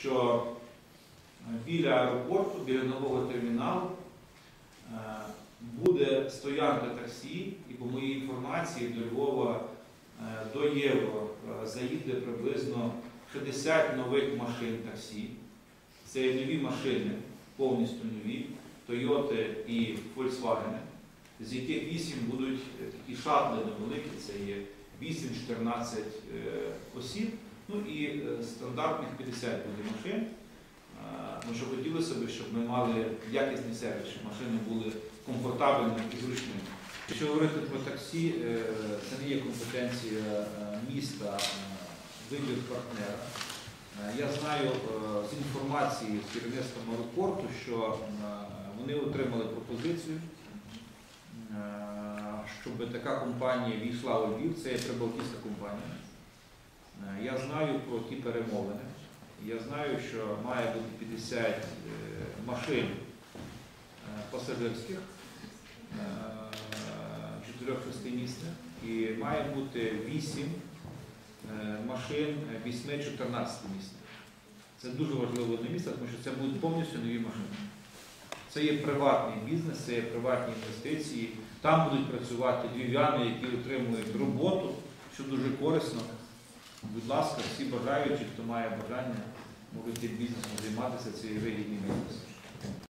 що е, біля аеропорту, біля нового терміналу е, буде стоянка таксі, і по моїй інформації до Львова е, до Євро заїде приблизно 60 нових машин таксі. Це нові машини, повністю нові, Toyota і Volkswagen, з яких 8 будуть такі шатли невеликі, це є 8-14 е, осіб, ну і е, стандартних 50 буде машин. Ну, що хотілося б, щоб ми мали якісний сервіс, щоб машини були комфортабельними і зручними. Якщо говорити про таксі, е, це не є компетенція е, міста вибір партнера. Я знаю з інформації з керівництвом аеропорту, що вони отримали пропозицію, щоб така компанія війшла у Львів, це є прибалтійська компанія. Е, Я знаю про ті перемовини. Я знаю, що має бути 50 е, машин е, пасажирських, е, 4-6 місця, і має бути 8 е, машин 8-14 місць. Це дуже важливо для міста, тому що це будуть повністю нові машини. Це є приватний бізнес, це є приватні інвестиції. Там будуть працювати львів'яни, які отримують роботу, що дуже корисно. Будь ласка, всі бажаючі, хто має бажання, можуть бізнесом займатися, цією вигідною вигідний бізнес.